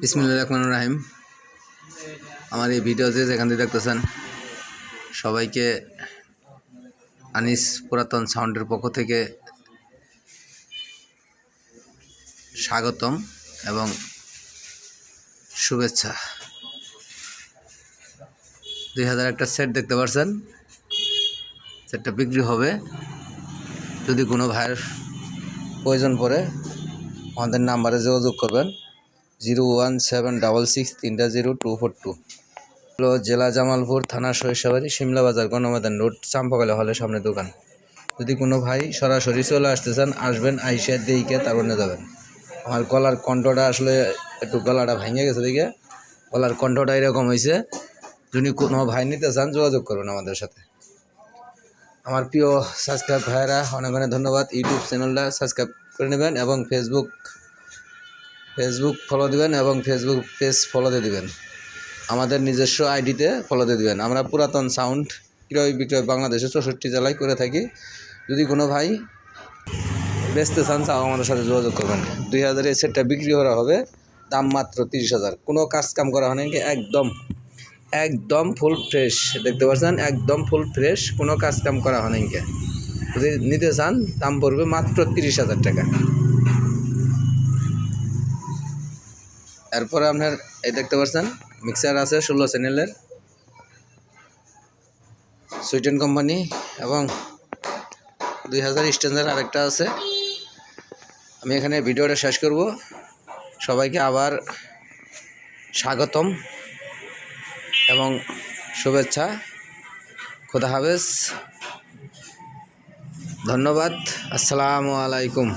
বিসমিল্লা রহমান রাহিম। আমার এই ভিডিওতে যেখান থেকে দেখতেছেন, সবাইকে আনিস পুরাতন সাউন্ডের পক্ষ থেকে স্বাগতম এবং শুভেচ্ছা। দুই হাজার একটা সেট দেখতে পারছেন। সেটটা বিক্রি হবে। যদি কোনো ভাইয়ের প্রয়োজন পড়ে, আমাদের নাম্বারে যোগাযোগ করবেন। Zero one seven double six তিনটা জিরো টু ফোর টু। জেলা জামালপুর থানা সরিষাবাড়ি শিমলা বাজার গণমাদান রোড, চাম্পাকালে হলের সামনে দোকান। যদি কোনো ভাই সরাসরি চলে আসতে চান, আসবেন, আইসে দিকে তারপর নিয়ে যাবেন। আমার গলার কণ্ঠটা আসলে একটু গলাটা ভেঙে গেছে দিকে গলার কণ্ঠটা এরকম হয়েছে যদি কোনো ভাই নিতে চান, যোগাযোগ করবেন আমাদের সাথে। আমার প্রিয় সাবস্ক্রাইব ভাইয়েরা, অনেক অনেক ধন্যবাদ। ইউটিউব চ্যানেলটা সাবস্ক্রাইব করে নেবেন এবং ফেসবুক ফেসবুক ফলো দিবেন এবং ফেসবুক পেজ ফলো দিয়ে দিবেন। আমাদের নিজস্ব আইডিতে ফলো দিয়ে দিবেন। আমরা পুরাতন সাউন্ড ক্রয় বিক্রয় বাংলাদেশে চৌষট্টি জেলায় করে থাকি। যদি কোনো ভাই বেচতে চান, তাও আমাদের সাথে যোগাযোগ করবেন। দুই হাজার এই সেটটা বিক্রি করা হবে, দাম মাত্র তিরিশ হাজার। কোনো কাজ কাম করা হয় নাকি একদম একদম ফুল ফ্রেশ দেখতে পাচ্ছেন? একদম ফুল ফ্রেশ কোনো কাজ কাম করা হয় নাকি যদি নিতে চান, দাম পড়বে মাত্র তিরিশ হাজার টাকা। এরপরে আপনার এই দেখতে পাচ্ছেন মিক্সার আছে ষোলো চ্যানেলের সুইটেন কোম্পানি এবং দুই হাজার স্ট্যান্ডার আরেকটা আছে। আমি এখানে ভিডিওটা শেষ করব। সবাইকে আবার স্বাগতম এবং শুভেচ্ছা। খোদা হাফেজ। ধন্যবাদ। আসসালামু আলাইকুম।